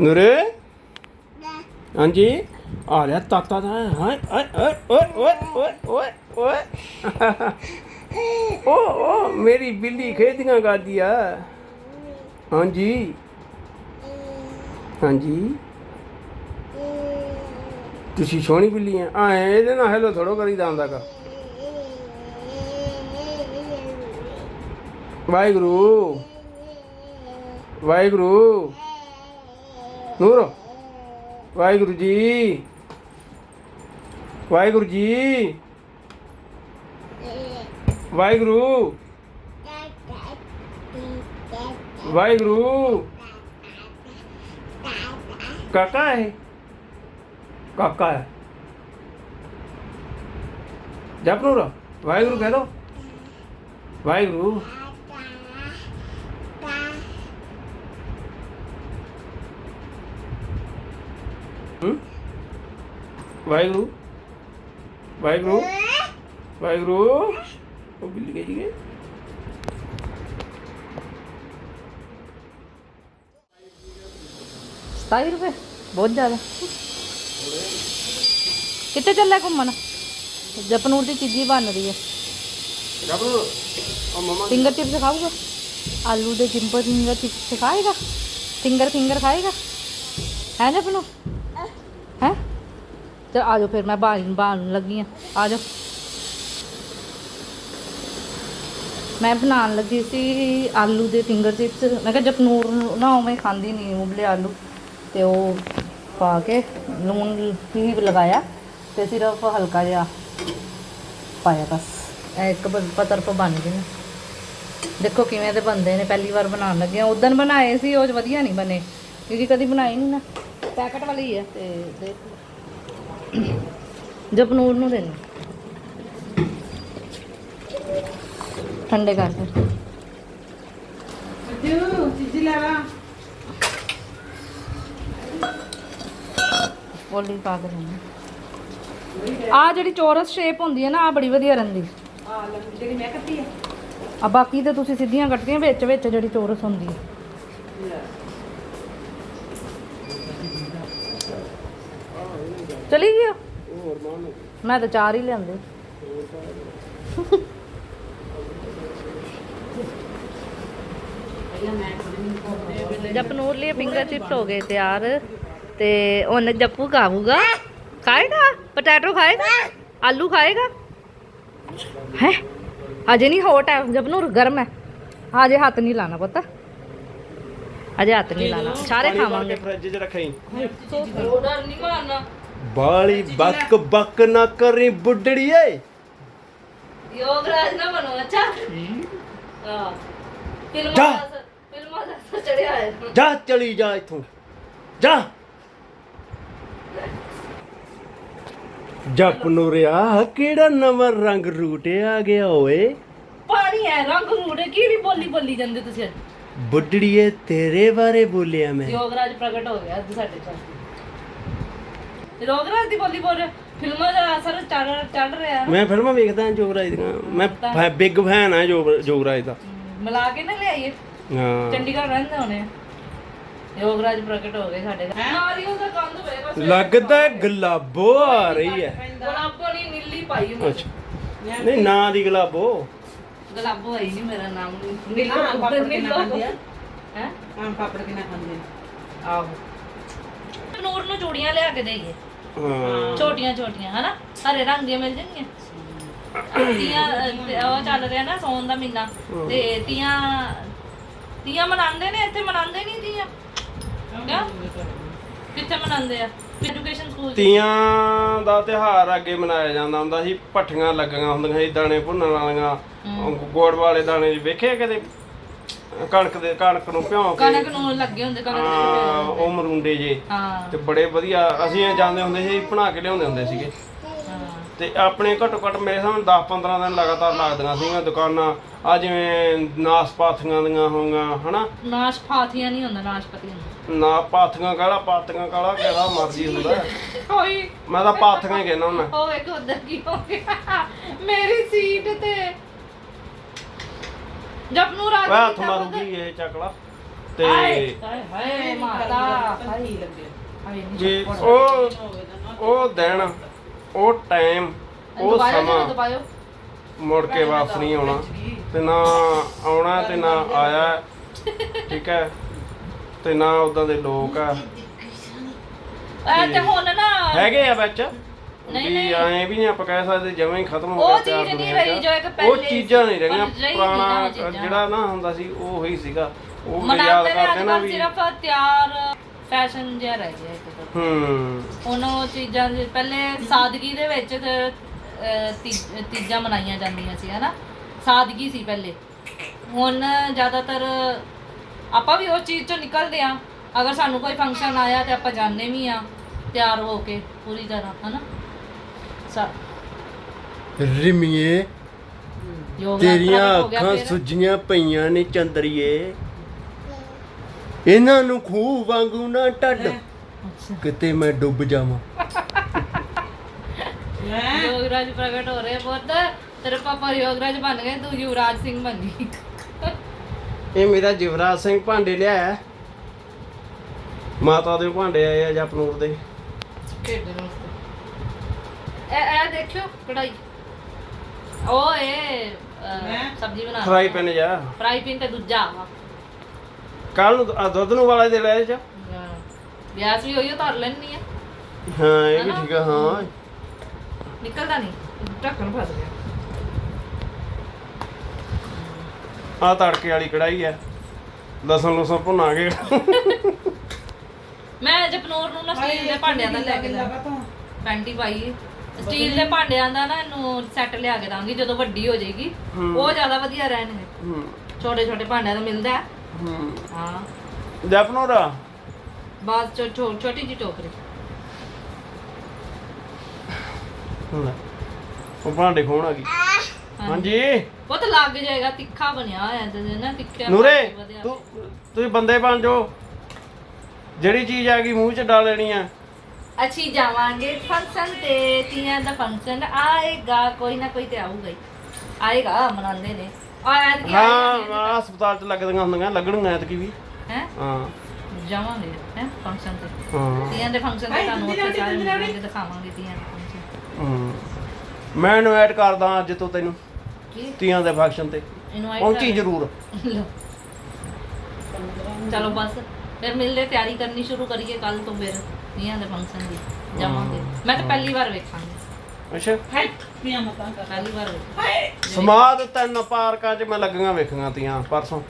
ਨੂਰੇ? ਹਾਂਜੀ। ਆ ਰਿਹਾ ਤਾਤਾ ਦਾ। ਹਾਂ? ਓਏ ਓਏ ਓਏ ਓਏ ਓਏ ਓਏ। ਓ ਓ ਮੇਰੀ ਬਿੱਲੀ ਖੇਡੀਆਂ ਕਰਦੀ ਆ। ਹਾਂਜੀ। ਹਾਂਜੀ। ਤੁਸੀਂ ਸੋਹਣੀ ਬਿੱਲੀ ਆ। ਆ ਇਹਦੇ ਨਾਲ ਹੈਲੋ ਥੋੜੋ ਕਰੀ ਜਾਂਦਾ ਕਾ ਵਾਹਿਗੁਰੂ। ਵਾਹਿਗੁਰੂ। ਨੂਰ, ਵਾਹਿਗੁਰੂ ਜੀ। ਵਾਹਿਗੁਰੂ ਜੀ। ਵਾਹਿਗੁਰੂ। ਵਾਹਿਗੁਰੂ। ਕਾਕਾ ਹੈ ਕਾਕਾ ਹੈ। ਜਪ ਵਾਹਿਗੁਰੂ ਕਹਿ ਦੋ। ਵਾਹਿਗੁਰੂ। ਵਾਹਿਗੁਰੂ ਵਾਹਿਗੁਰੂ ਵਾਹਿਗੁਰੂ। ਉਹ ਬਿੱਲੀ ਗਈ ਗਈ ਸਤਾਈ ਰੁਪਏ ਬਹੁਤ ਜ਼ਿਆਦਾ। ਕਿੱਥੇ ਚੱਲਿਆ ਘੁੰਮਣ? ਜਪਨੂਰ ਦੀ ਚੀਜ਼ੀ ਬਣ ਰਹੀ ਹੈ। ਫਿੰਗਰ ਚਿਪਸ ਖਾਊਗਾ ਆਲੂ ਦੇ ਸਿੰਪਲ ਫਿੰਗਰ ਚਿਪਸ ਖਾਏਗਾ? ਫਿੰਗਰ ਫਿੰਗਰ ਖਾਏਗਾ? ਹੈ ਜਪਨੂ ਹੈ ਚਲ ਆ ਜਾਓ ਫਿਰ ਮੈਂ ਬਾਣ ਬਾਲਣ ਲੱਗੀ ਆ। ਆ ਜਾਓ। ਮੈਂ ਬਣਾਉਣ ਲੱਗੀ ਸੀ ਆਲੂ ਦੇ ਫਿੰਗਰ ਚਿਪਸ। ਮੈਂ ਕਿਹਾ ਜਪਨੂਰ ਨਾ ਉਵੇਂ ਖਾਂਦੀ ਨਹੀਂ ਉਬਲੇ ਆਲੂ। ਤੇ ਉਹ ਪਾ ਕੇ ਲੂਣ ਵੀ ਲਗਾਇਆ ਤੇ ਸਿਰਫ ਹਲਕਾ ਜਿਹਾ ਪਾਇਆ ਬਸ। ਇਹ ਇੱਕ ਪਤਰਫ ਬਣ ਗਏ ਨੇ। ਦੇਖੋ ਕਿਵੇਂ ਦੇ ਬੰਦੇ ਨੇ, ਪਹਿਲੀ ਵਾਰ ਬਣਾਉਣ ਲੱਗੇ ਆ। ਉਦੋਂ ਬਣਾਏ ਸੀ, ਉਹ ਵਧੀਆ ਨਹੀਂ ਬਣੇ। ਕਿਉਂਕਿ ਕਦੀ ਬਣਾਏ ਨਹੀਂ ਨਾ। ਪੈਕਟ ਵਾਲੀ ਹੈ ਤੇ ਦੇਖ ਜਪਨੂਰ ਨੂੰ ਦੇਣਾ। ਠੰਡੇ ਕਰ ਦੇ। ਜੂ ਚੀਜ਼ੀ ਪਾ ਕੇ ਦੇਣਾ। ਆ ਜਿਹੜੀ ਚੌਰਸ ਸ਼ੇਪ ਹੁੰਦੀ ਹੈ ਨਾ ਆ ਬੜੀ ਵਧੀਆ ਰਹਿੰਦੀ। ਆ ਲੰਮੀ ਜਿਹੜੀ ਮੈਂ ਕੱਟੀ ਆ। ਆ ਬਾਕੀ ਤੇ ਤੁਸੀਂ ਸਿੱਧੀਆਂ ਕੱਟਦੀਆਂ ਵਿੱਚ ਵਿੱਚ ਜਿਹੜੀ ਚੌਰਸ ਹੁੰਦੀ ਹੈ। ਚਲੀ ਗਿਆ ਮੈਂ ਤਾਂ ਚਾਰ ਹੀ ਲਿਆਂਦੇ। ਜਪਨੂਰ ਲਈ ਫਿੰਗਰ ਚਿਪਸ ਹੋ ਗਏ ਤਿਆਰ ਤੇ ਉਹਨੇ ਜੱਪੂ ਖਾਊਗਾ। ਖਾਏਗਾ? ਪੋਟੈਟੋ ਖਾਏਗਾ? ਆਲੂ ਖਾਏਗਾ? ਹੈ? ਅਜੇ ਨਹੀਂ ਹੌਟ ਹੈ। ਜਪਨੂਰ ਗਰਮ ਹੈ। ਅਜੇ ਹੱਥ ਨਹੀਂ ਲਾਣਾ ਪਤਾ। ਅਜੇ ਹੱਥ ਨਹੀਂ ਲਾਣਾ ਸਾਰੇ ਖਾਵਾਂਗੇ। ਫ੍ਰਿਜ 'ਚ ਰੱਖਈ ਡਰ ਨਹੀਂ ਮਾਰਨਾ ਬਾਲੀ ਬੱਕ ਬੱਕ ਨਾ ਕਰੀ ਬੁੱਢੜੀਏ। ਯੋਗਰਾਜ ਨਾ ਬਣੋ ਅੱਛਾ? ਹਾਂ। ਫਿਲਮਾਂ ਜਾ। ਦਾ ਅਸਰ- ਫਿਲਮਾਂ ਦਾ ਅਸਰ ਚੜਿਆ ਹੈ ਜਾ ਚਲੀ ਜਾ ਇੱਥੋਂ। ਜਾ। ਜਪ ਨੂਰਿਆ ਕਿਹੜਾ ਨਵਾਂ ਰੰਗ ਰੂਟ ਆ ਗਿਆ ਓਏ? ਪਾਣੀ ਹੈ ਰੰਗ ਰੂੜੇ ਕਿਹੜੀ ਬੋਲੀ ਬੋਲੀ ਜਾਂਦੇ ਤੁਸੀਂ ਅੱਜ? ਬੁੱਢੜੀਏ ਤੇਰੇ ਬਾਰੇ ਬੋਲਿਆ ਮੈਂ। ਯੋਗਰਾਜ ਪ੍ਰਗਟ ਹੋ ਗਿਆ ਅੱਜ ਸਾਡੇ ਚ ਯੋਗਰਾਜ ਦੀ ਬੋਲੀ ਬੋਲ ਰਿਹਾ ਫਿਲਮਾਂ ਦਾ ਅਸਰ ਚੜ ਚੜ ਰਿਹਾ। ਮੈਂ ਫਿਲਮਾਂ ਵੇਖਦਾ ਹਾਂ ਜੋਗਰਾਜ ਦੀਆਂ। ਮੈਂ ਬਿਗ ਫੈਨ ਆ ਜੋਗਰਾਜ ਦਾ। ਮਿਲਾ ਕੇ ਨਾ ਲਿਆਈਏ। ਹਾਂ। ਚੰਡੀਗੜ੍ਹ ਰਹਿੰਦੇ ਹੋਣੇ। ਯੋਗਰਾਜ ਪ੍ਰਗਟ ਹੋ ਗਏ ਸਾਡੇ ਦਾ ਨਾਰੀਅਲ ਦਾ ਕੰਦ ਵੇ ਬਸ। ਲੱਗਦਾ ਗੁਲਾਬੋ ਆ ਰਹੀ ਹੈ। ਗੁਲਾਬੋ ਨਹੀਂ ਨੀਲੀ ਪਾਈ ਅੱਛਾ। ਨਹੀਂ ਨਾਂ ਦੀ ਗੁਲਾਬੋ। ਗੁਲਾਬੋ ਆਈ ਨਹੀਂ ਮੇਰਾ ਨਾਮ। ਨੀਲੀ ਹਾਂ, ਪਾਪੜ ਕਿੰਨਾ ਖਾਂਦੇ ਆ? ਹੈ? ਆਮ ਪਾਪੜ ਕਿੰਨਾ ਖਾਂਦੇ ਨੇ ਆਹੋ। ਨੂਰ ਨੂੰ ਚੂੜੀਆਂ ਲਿਆ ਕੇ ਦੇਈਏ ਹਾਂ। ਛੋਟੀਆਂ ਛੋਟੀਆਂ ਹਨਾ? ਹਰੇ ਰੰਗ ਦੀਆਂ ਮਿਲ ਜਾਣਗੀਆਂ। ਤੀਆਂ ਅਹ, ਤੇ ਉਹ ਚੱਲ ਰਿਹਾ ਨਾ ਸੌਣ ਦਾ ਮਹੀਨਾ। ਤੇ ਤੀਆਂ ਤੀਆਂ ਮਨਾਉਂਦੇ ਨੇ ਇੱਥੇ ਮਨਾਉਂਦੇ ਨਹੀਂ ਤੀਆਂ। ਕਿਆ ਕਿੱਥੇ ਮਨਾਉਂਦੇ ਆ? ਐਜੂਕੇਸ਼ਨ ਸਕੂਲ ਤੀਆਂ ਦਾ ਤਿਹਾਰ ਅੱਗੇ ਮਨਾਇਆ ਜਾਂਦਾ ਹੁੰਦਾ ਸੀ ਭੱਠੀਆਂ ਲੱਗੀਆਂ ਹੁੰਦੀਆਂ ਸੀ ਦਾਣੇ ਭੁੰਨਣ ਵਾਲੀਆਂ ਗੋੜ ਵਾਲੇ ਦਾਣੇ ਵੇਖੇ ਕਦੇ? ਕਣਕ ਦੇ ਕਣਕ ਨੂੰ ਭਿਉਂ ਕੇ। ਕਣਕ ਨੂੰ ਲੱਗੇ ਹੁੰਦੇ ਕਣਕ ਦੇ ਹਾਂ, ਉਹ ਮਰੁੰਡੇ ਜੇ। ਹਾਂ। ਤੇ ਬੜੇ ਵਧੀਆ ਅਸੀਂ ਇਹ ਜਾਂਦੇ ਹੁੰਦੇ ਸੀ ਬਣਾ ਕੇ ਲਿਆਉਂਦੇ ਹੁੰਦੇ ਸੀਗੇ। ਹਾਂ। ਤੇ ਆਪਣੇ ਘੱਟੋ ਘੱਟ ਮੇਰੇ ਸਾਹਮਣੇ 10 15 ਦਿਨ ਲਗਾਤਾਰ ਲੱਗਦੀਆਂ ਸੀਗੀਆਂ ਦੁਕਾਨਾਂ। ਆ ਜਿਵੇਂ ਨਾਸਪਾਥੀਆਂ ਦੀਆਂ ਹੋਈਆਂ ਹਨਾ? ਨਾਸ਼ਪਾਤੀਆਂ ਨਹੀਂ ਹੁੰਦਾ ਨਾਸ਼ਪਤੀ ਹੁੰਦਾ। ਨਾ ਪਾਥੀਆਂ ਕਾਲਾ ਪਾਥੀਆਂ ਕਾਲਾ ਕਿਹੜਾ ਮਰਜ਼ੀ ਹੁੰਦਾ। ਹੋਈ ਮੈਂ ਤਾਂ ਪਾਥੀਆਂ ਹੀ ਕਹਿਣਾ ਹੁੰਦਾ। ਉਹ ਇੱਕ ਉਧਰ ਕੀ ਹੋ ਗਿਆ। ਮੇਰੀ ਸੀਟ ਤੇ। ਜਪਨੂ ਰਾਜ ਵਾ ਹੱਥ ਮਾਰੂਗੀ ਇਹ ਚੱਕਲਾ? ਤੇ ਹਾਏ ਹਾਏ ਮਾਤਾ ਹਾਏ। ਲੱਗੇ ਹਾਏ ਨੀ ਜੀ ਚੱਪੜ। ਉਹ ਉਹ ਦਿਨ ਉਹ ਟਾਈਮ ਉਹ ਸਮਾਂ ਦਬਾਇਓ ਮੁੜ ਕੇ ਵਾਪਸ ਨਹੀਂ ਆਉਣਾ। ਤੇ ਨਾ ਆਉਣਾ ਤੇ ਨਾ ਆਇਆ। ਠੀਕ ਹੈ? ਤੇ ਨਾ ਉਦਾਂ ਦੇ ਲੋਕ ਆ। ਐ ਤੇ ਹੁਣ ਨਾ ਹੈਗੇ ਆ ਵਿੱਚ? ਨਹੀਂ, ਨਹੀਂ। ਐਂ ਵੀ ਨਹੀਂ ਆਪਾਂ ਕਹਿ ਸਕਦੇ ਜਿਵੇਂ ਹੀ ਖਤਮ ਹੋ ਉਹ ਗਿਆ ਚੀਜ਼ ਪਿਆਰ ਨਹੀਂ ਦੁਨੀਆ 'ਚ। ਰਹੀ ਜੋ ਇੱਕ ਉਹ ਚੀਜ਼ਾਂ ਨਹੀਂ ਰਹੀਆਂ। ਪਰ ਰਹੀ ਪੁਰਾਣਾ ਉਹ ਚੀਜ਼ਾਂ। ਜਿਹੜਾ ਨਾ ਹੁੰਦਾ ਸੀ ਉਹ ਹੀ ਸੀਗਾ। ਉਹ ਯਾਦ ਕਰਦੇ ਨਾ ਵੀ ਸਿਰਫ ਤਿਆਰ ਫੈਸ਼ਨ ਜਿਹਾ ਰਹਿ ਗਿਆ ਇੱਕ ਤਰ੍ਹਾਂ ਹੂੰ। ਹੁਣ ਉਹ ਚੀਜ਼ਾਂ ਪਹਿਲੇ ਸਾਦਗੀ ਦੇ ਵਿੱਚ ਤੀਜਾਂ ਮਨਾਈਆਂ ਜਾਂਦੀਆਂ ਸੀ ਹਨਾ? ਸਾਦਗੀ ਸੀ ਪਹਿਲੇ। ਹੁਣ ਜ਼ਿਆਦਾਤਰ ਆਪਾਂ ਵੀ ਉਸ ਚੀਜ਼ ਚੋਂ ਨਿਕਲਦੇ ਆ ਅਗਰ ਸਾਨੂੰ ਕੋਈ ਫੰਕਸ਼ਨ ਆਇਆ ਤੇ ਆਪਾਂ ਜਾਂਦੇ ਵੀ ਆ ਤਿਆਰ ਹੋ ਕੇ ਪੂਰੀ ਤਰ੍ਹਾਂ ਹਨਾ? ਸਾ ਰਿਮੀਏ ਯੋਗਾ ਤੇਰੀਆਂ ਪ੍ਰਗਟ ਹੋ ਗਿਆ ਅੱਖਾਂ ਫਿਰ। ਸੁੱਜੀਆਂ ਪਈਆਂ ਨੇ ਚੰਦਰੀਏ। ਇਹਨਾਂ ਨੂੰ ਖੂਹ ਵਾਂਗੂ ਨਾ ਟੱਡ ਅੱਛਾ। ਕਿਤੇ ਮੈਂ ਡੁੱਬ ਜਾਵਾਂ। ਯੋਗਰਾਜ ਪ੍ਰਗਟ ਹੋ ਰਹੇ ਪੁੱਤ। ਤੇਰੇ ਪਾਪਾ ਯੋਗਰਾਜ ਬਣ ਗਏ ਤੂੰ ਯੁਵਰਾਜ ਸਿੰਘ ਬਣ ਗਈ। ਇਹ ਮੇਰਾ ਜਿਵਰਾਜ ਸਿੰਘ ਭਾਂਡੇ ਲਿਆਇਆ। ਮਾਤਾ ਦੇ ਭਾਂਡੇ ਆਏ ਆ ਜਪਨੂਰ ਦੇ। ਖੇਡਣ ਵਾਸਤੇ ਇਹ ਇਹ ਦੇਖਿਓ ਕੜਾਈ ਉਹ ਇਹ ਅਹ, ਹੈਂ? ਸਬਜ਼ੀ ਬਣਾ ਫਰਾਈ ਪੈਨ ਜਾ। ਫਰਾਈ ਪੈਨ ਤੇ ਦੂਜਾ। ਵਾ ਕੱਲ ਨੂੰ ਆਹ ਦੁੱਧ ਨੂੰ ਵਾਲਾ ਦੇ ਲੈ ਚ ਗੈਸ ਵੀ ਹੋਈ ਧਰ ਲੈਣੀ ਆ। ਹਾਂ ਇਹ ਵੀ ਠੀਕ ਆ ਹਾਂ। ਨਿਕਲਦਾ ਨਹੀਂ। ਢੱਕਣ ਫਸ ਗਿਆ। ਆ ਤੜਕੇ ਵਾਲੀ ਕੜਾਈ ਆ ਲਸਣ ਲੁਸਣ ਭੁੰਨਾਂਗੇ। ਮੈਂ ਜਪਨੂਰ ਨੂੰ ਨਾ ਸਟੀਲ ਦੇ ਭਾਂਡਿਆਂ ਦਾ ਲੈ ਕੇ ਦਾਂ ਪੈਂਟੀ ਪਾਈ ਸਟੀਲ ਦੇ ਭਾਂਡਿਆਂ ਦਾ ਨਾ ਇਹਨੂੰ ਸੈੱਟ ਲਿਆ ਕੇ ਦਾਂਗੀ ਜਦੋਂ ਵੱਡੀ ਹੋ ਜਾਏਗੀ। ਹੂੰ। ਉਹ ਜ਼ਿਆਦਾ ਵਧੀਆ ਰਹਿਣਗੇ ਹੂੰ। ਛੋਟੇ ਛੋਟੇ ਭਾਂਡਿਆਂ ਦਾ ਮਿਲਦਾ। ਹੈ। ਹੂੰ। ਹਾਂ ਜਪਨੂਰ ਬਾਅਦ ਚੋ ਛੋ- ਛੋਟੀ ਜੀ ਟੋਕਰੀ। ਲੈ। ਉਹ ਭਾਂਡੇ ਖੋਣ ਆ ਗਈ ਹਾਂਜੀ। ਉਹ ਤਾਂ ਲੱਗ ਜਾਏਗਾ ਤਿੱਖਾ ਬਣਿਆ ਹੋਇਆ ਤੇ ਨਾ ਤਿੱਖਾ ਨੂਰੇ। ਤੂੰ ਤੁਸੀਂ ਬੰਦੇ ਬਣ ਜਾਓ। ਜਿਹੜੀ ਚੀਜ਼ ਆ ਗਈ ਮੂੰਹ ਚ ਡਾਲ ਲੈਣੀ ਆ। ਅਸੀਂ ਜਾਵਾਂਗੇ ਫੰਕਸ਼ਨ ਤੇ ਤੀਆਂ ਦਾ ਫੰਕਸ਼ਨ ਆਏਗਾ ਕੋਈ ਨਾ ਕੋਈ ਤੇ ਆਊਗਾ ਹੀ। ਆਏਗਾ ਮਨਾਉਂਦੇ ਨੇ। ਆ ਐਤ ਕੀ ਹਾਂ ਹਸਪਤਾਲ ਚ ਲੱਗਦੀਆਂ ਹੁੰਦੀਆਂ ਲੱਗਣਗੀਆਂ ਐਤਕੀ ਵੀ। ਹੈ? ਹਾਂ। ਜਾਵਾਂਗੇ ਹੈ ਫੰਕਸ਼ਨ ਤੇ। ਹਾਂ। ਤੀਆਂ ਦੇ ਫੰਕਸ਼ਨ ਤੇ ਤੁਹਾਨੂੰ ਉੱਥੇ ਸਾਰੇ ਦਿਖਾਵਾਂਗੇ ਤੀਆਂ ਦੇ ਫੰਕਸ਼ਨ ਹੂੰ। ਮੈਂ ਇਨਵਾਈਟ ਕਰਦਾ ਅੱਜ ਤੋਂ ਤੈਨੂੰ। ਕੀ? ਤੀਆਂ ਦੇ ਫੰਕਸ਼ਨ ਤੇ। ਇਨਵਾਈਟ ਪਹੁੰਚੀ ਜ਼ਰੂਰ। ਚਲੋ ਬਸ ਫਿਰ ਮਿਲਦੇ ਤਿਆਰੀ ਕਰਨੀ ਸ਼ੁਰੂ ਕਰੀਏ ਕੱਲ ਤੋਂ ਫਿਰ ਤੀਆਂ ਦੇ ਫੰਕਸ਼ਨ ਦੀ ਜਾਵਾਂਗੇ। ਮੈਂ ਤਾਂ ਪਹਿਲੀ ਵਾਰ ਵੇਖਾਂਗੀ। ਅੱਛਾ। ਹਾਏ ਮੀਆਂ ਮਤਾਂ ਪਹਿਲੀ ਵਾਰ ਹਾਏ ਸਮਾਦ ਤਿੰਨ ਪਾਰਕਾਂ 'ਚ ਮੈਂ ਲੱਗੀਆਂ ਵੇਖੀਆਂ ਤੀਆਂ ਪਰਸੋਂ।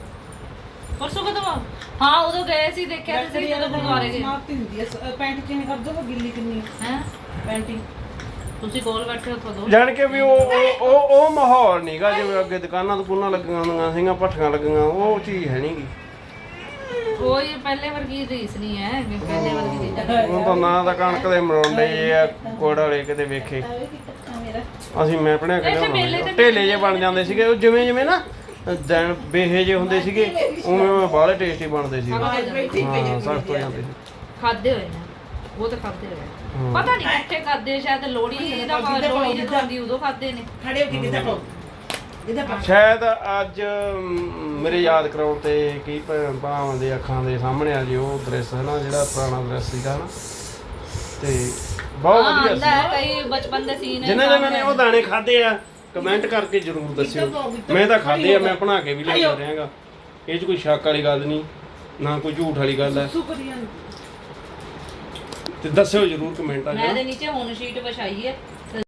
ਪਰਸੋਂ ਕਦੋਂ ਆ? ਹਾਂ ਉਦੋਂ ਗਏ ਸੀ ਦੇਖਿਆ ਤੁਸੀਂ ਜਦੋਂ ਗੁਰਦੁਆਰੇ ਗਏ। ਸਮਾਪਤੀ ਹੁੰਦੀ ਹੈ ਸ- ਪੈਂਟ ਚੇਂਜ ਕਰ ਦੋ ਗਿੱਲੀ ਕਿੰਨੀ ਹੈ? ਪੈਂਟੀ। ਤੁਸੀਂ ਕੋਲ ਬੈਠੇ ਹੋ ਤੋਂ ਜਾਣ ਕੇ ਵੀ ਉਹ ਉਹ- ਉਹ ਉਹ ਮਾਹੌਲ ਨਹੀਂਗਾ ਜਿਵੇਂ ਅੱਗੇ ਦੁਕਾਨਾਂ ਦੁਕਾਨਾਂ ਲੱਗੀਆਂ ਹੁੰਦੀਆਂ ਸੀਗੀਆਂ ਭੱਠੀਆਂ ਲੱਗੀਆਂ ਉਹ ਚੀਜ਼ ਹੈ ਨਹੀਂਗੀ ਉਹ ਇਹ ਪਹਿਲੇ ਵਰਗੀ ਰੀਸ ਨਹੀਂ ਹੈ ਕਿ ਪਹਿਲੇ ਵਰਗੀ ਰੀਸ ਉਹ ਤਾਂ ਨਾ ਤਾਂ ਕਣਕ ਦੇ ਮਰੋਂਡੇ ਆ ਕੋੜ ਵਾਲੇ ਕਿਤੇ ਵੇਖੇ। ਅਸੀਂ ਮੈਂ ਪੜਿਆ ਢੇਲੇ ਜੇ ਬਣ ਜਾਂਦੇ ਸੀਗੇ ਉਹ ਜਿਵੇਂ ਜਿਵੇਂ ਨਾ ਦਿਨ ਬੇਹੇ ਜੇ ਹੁੰਦੇ ਸੀਗੇ ਉਵੇਂ ਉਵੇਂ ਬਾਹਲੇ ਟੇਸਟੀ ਬਣਦੇ ਸੀ। ਹਾਂ ਸਖਤ ਹੋ ਜਾਂਦੇ ਸੀ। ਖਾਦੇ ਹੋਏ ਨੇ। ਉਹ ਤਾਂ ਖਾਦੇ ਹੋਏ ਆ। ਹਾਂ। ਪਤਾ ਨਹੀਂ ਕਿੱਥੇ ਖਾਦੇ ਸ਼ਾਇਦ ਲੋੜੀ ਦਾ ਲੋੜੀ ਜਦੋਂ ਆਉਂਦੀ ਉਦੋਂ ਖਾਦੇ ਨੇ। ਖੜੇ ਹੋ ਕੇ ਕਿੱਥੇ ਪਾਓ। ਸ਼ਾਇਦ ਅੱਜ ਮ, ਮੇਰੇ ਯਾਦ ਕਰਾਉਣ ਤੇ ਭੈਣ ਭਰਾਵਾਂ ਦੇ ਅੱਖਾਂ ਦੇ ਸਾਹਮਣੇ ਆ ਜੀ ਉਹ ਦ੍ਰਿਸ਼ ਹੈ ਨਾ ਜਿਹੜਾ ਪੁਰਾਣਾ ਦ੍ਰਿਸ਼ ਸੀਗਾ ਨਾ। ਤੇ ਬਹੁਤ ਹਾਂ ਵਧੀਆ ਹੈ, ਸੀ। ਕਈ ਬਚਪਨ ਦੇ ਸੀਨ ਜਿਨ੍ਹਾਂ ਜਿਨ੍ਹਾਂ ਨੇ ਉਹ ਦਾਣੇ ਖਾਦੇ ਆ ਕਮੈਂਟ ਕਰਕੇ ਜਰੂਰ ਦੱਸਿਓ। ਮੈਂ ਤਾਂ ਖਾਦੇ ਆ ਮੈਂ ਬਣਾ ਕੇ ਵੀ ਲੈ ਕੇ ਰਿਹਾਗਾ ਇਹ 'ਚ ਕੋਈ ਸ਼ੱਕ ਵਾਲੀ ਗੱਲ ਨਹੀਂ ਨਾ ਕੋਈ ਝੂਠ ਵਾਲੀ ਗੱਲ ਹੈ। ਸੁਪਰੀਆਂ ਤੇ ਦੱਸਿਓ ਜਰੂਰ ਕਮੈਂਟਾਂ 'ਚ ਮੈਂ ਇਹਦੇ ਨੀਚੇ ਹੁਣ ਸ਼ੀਟ ਵਿਛਾਈ ਹੈ।